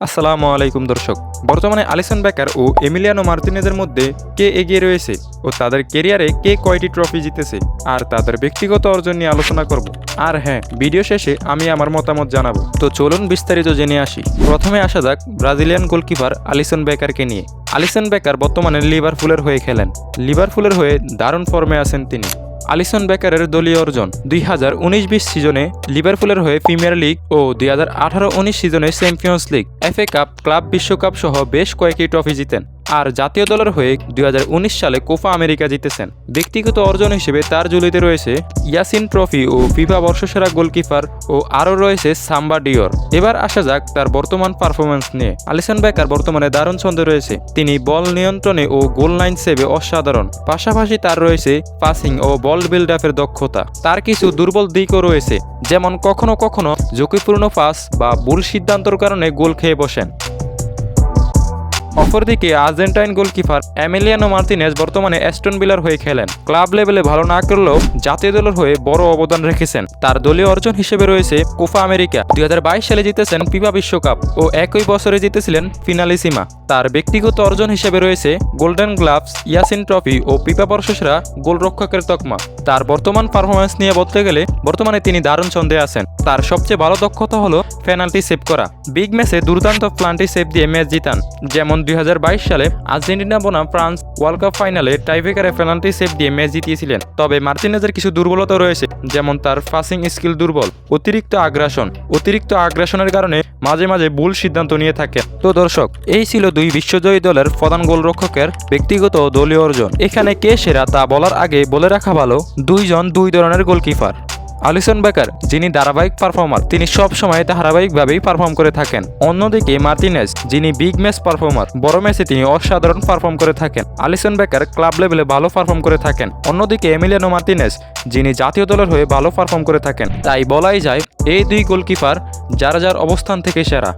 আসসালামু আলাইকুম দর্শক। বর্তমানে আলিসন বেকার ও এমিলিয়ানো মার্তিনেজের মধ্যে কে এগিয়ে রয়েছে ও তাদের কেরিয়ারে কে কয়টি ট্রফি জিতেছে আর তাদের ব্যক্তিগত অর্জন নিয়ে আলোচনা করব। আর হ্যাঁ ভিডিও শেষে আমি আমার মতামত জানাব। তো চলুন বিস্তারিত জেনে আসি। প্রথমে আসা যাক ব্রাজিলিয়ান গোলকিপার আলিসন বেকারকে নিয়ে। আলিসন বেকার বর্তমানে লিভারপুলের হয়ে খেলেন। লিভারপুলের হয়ে দারুণ ফর্মে আছেন তিনি। আলিসন বেকারের দলীয় অর্জন। দুই হাজার উনিশ বিশ সিজনে লিভারপুলের হয়ে প্রিমিয়ার লিগ ও দুই হাজার আঠারো উনিশ সিজনে champions league, FA cup, club বিশ্বকাপ সহ বেশ কয়েকটি ট্রফি জিতেন। আর জাতীয় দলের হয়ে দুই হাজার উনিশ সালে কোফা আমেরিকা জিতেছেন। ব্যক্তিগত অর্জন হিসেবে তার জুলিতে রয়েছে ইয়াসিন ট্রফি ও ফিফা বর্ষসেরা গোলকিপার ও আরও রয়েছে সাম্বা ডিওর। এবার আসা যাক তার বর্তমান পারফরমেন্স নিয়ে। আলিসন বেকার বর্তমানে দারুণ ছন্দে রয়েছে। তিনি বল নিয়ন্ত্রণে ও গোল লাইন সেভে অসাধারণ। পাশাপাশি তার রয়েছে পাসিং ও বল বিল্ড আপের দক্ষতা। তার কিছু দুর্বল দিকও রয়েছে, যেমন কখনো কখনো ঝুঁকিপূর্ণ পাস বা ভুল সিদ্ধান্তর কারণে গোল খেয়ে বসেন। অপরদিকে আর্জেন্টাইন গোলকিপার এমিলিয়ানো মার্তিনেজ বর্তমানে অ্যাস্টন বিলার হয়ে খেলেন। ক্লাব লেভেলে ভালো না করলেও জাতীয় দলের হয়ে বড় অবদান রেখেছেন। তার দলীয় অর্জন হিসেবে রয়েছে কোফা আমেরিকা। দুই হাজার বাইশ সালে জিতেছেন ফিফা বিশ্বকাপ ও একই বছরে জিতেছিলেন ফিনালিসিমা। তার ব্যক্তিগত অর্জন হিসেবে রয়েছে গোল্ডেন গ্লাভস, ইয়াসিন ট্রফি ও পিপা বর্ষসেরা গোলরক্ষকের তকমা। তার বর্তমান পারফরমেন্স নিয়ে বলতে গেলে বর্তমানে তিনি দারুণ ছন্দে আছেন। তার সবচেয়ে ভালো দক্ষতা হলো পেনাল্টি সেভ করা। বিগ ম্যাচে দুর্দান্ত প্লান্টি সেভ দিয়ে ম্যাচ জিতান। যেমন দু হাজার বাইশ সালে আর্জেন্টিনা বনাম ফ্রান্স ওয়ার্ল্ড কাপ ফাইনালে টাইব্রেকারে পেনাল্টি সেভ দিয়ে ম্যাচ জিতিয়েছিলেন। তবে মার্টিনেজের কিছু দুর্বলতা রয়েছে, যেমন তার পাসিং স্কিল দুর্বল, অতিরিক্ত আগ্রাসন। অতিরিক্ত আগ্রাসনের কারণে মাঝে মাঝে ভুল সিদ্ধান্ত নিয়ে থাকে তো দর্শক, এই ছিল দুই বিশ্বজয়ী দলের প্রধান গোলরক্ষকের ব্যক্তিগত দলীয় অর্জন। এখানে কে সেরা তা বলার আগে বলে রাখা ভালো দুইজন দুই ধরনের গোলকিপার। আলিসন বেকার, যিনি ধারাবাহিক পারফর্মার, তিনি সব সময় ধারাবাহিকভাবেই পারফর্ম করে থাকেন। অন্যদিকে মার্টিনেজ, যিনি বিগ ম্যাচ পারফর্মার, বড় ম্যাচে তিনি অসাধারণ পারফর্ম করে থাকেন। আলিসন বেকার ক্লাব লেভেলে ভালো পারফর্ম করে থাকেন। অন্যদিকে এমিলিয়ানো মার্টিনেজ, যিনি জাতীয় দলের হয়ে ভালো পারফর্ম করে থাকেন। তাই বলাই যায়, এই দুই গোলকিপার যারা যার অবস্থান থেকে সেরা।